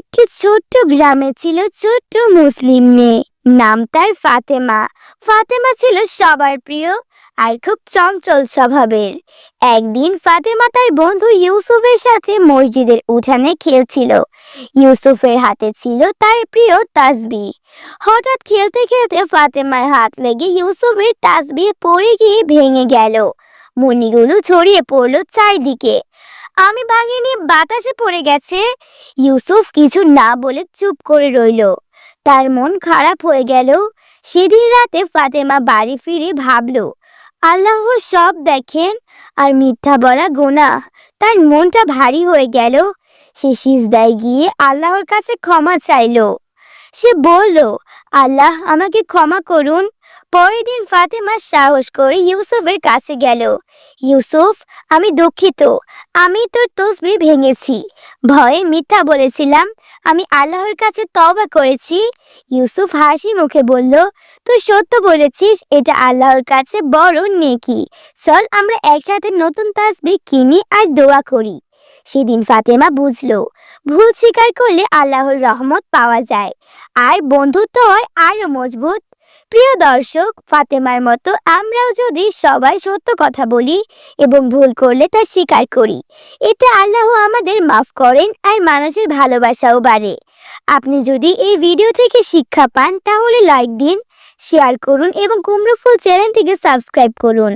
একটি ছোট্ট গ্রামে ছিল ছোট্ট মুসলিম মেয়ে। নাম তার ফাতেমা। ফাতেমা ছিল সবার প্রিয় আর খুব চঞ্চল স্বভাবের। একদিন ফাতেমা তার বন্ধু ইউসুফের সাথে মসজিদের উঠানে খেলছিল। ইউসুফের হাতে ছিল তার প্রিয় তাসবি। হঠাৎ খেলতে খেলতে ফাতেমার হাত লেগে ইউসুফের তাসবি পড়ে গিয়ে ভেঙে গেল। মণিগুলো ছড়িয়ে পড়ল চারিদিকে। আমি ভাঙিনি বাতাসে পড়ে গেছে। ইউসুফ কিছু না বলে চুপ করে রইল। তার মন খারাপ হয়ে গেল। সেদিন রাতে ফাতেমা বাড়ি ফিরে ভাবল, আল্লাহ সব দেখেন আর মিথ্যা বলা গোনা তার মনটা ভারী হয়ে গেল। সে সিজদায় গিয়ে আল্লাহর কাছে ক্ষমা চাইলো। সে বলল, আল্লাহ আমাকে ক্ষমা করুন পরের দিন ফাতেমা সাহস করে ইউসুফের কাছে গেল। ইউসুফ, আমি দুঃখিত। আমি তোর তসবি ভেঙেছি। ভয়ে মিথ্যা বলেছিলাম। আমি আল্লাহর কাছে তবা করেছি। ইউসুফ হাসি মুখে বলল, তুই সত্য বলেছিস, এটা আল্লাহর কাছে বড় নেকি। চল আমরা একসাথে নতুন তাসবি কিনি আর দোয়া করি। সেদিন ফাতেমা বুঝলো, ভুল স্বীকার করলে আল্লাহর রহমত পাওয়া যায়। আর বন্ধুত্ব হয় আরও মজবুত। প্রিয় দর্শক, ফাতেমার মতো আমরাও যদি সবাই সত্য কথা বলি এবং ভুল করলে তা স্বীকার করি, এতে আল্লাহ আমাদের মাফ করেন আর মানুষের ভালোবাসাও বাড়ে। আপনি যদি এই ভিডিও থেকে শিক্ষা পান, তাহলে লাইক দিন, শেয়ার করুন এবং কুমড়ো ফুল চ্যানেলটিকে সাবস্ক্রাইব করুন।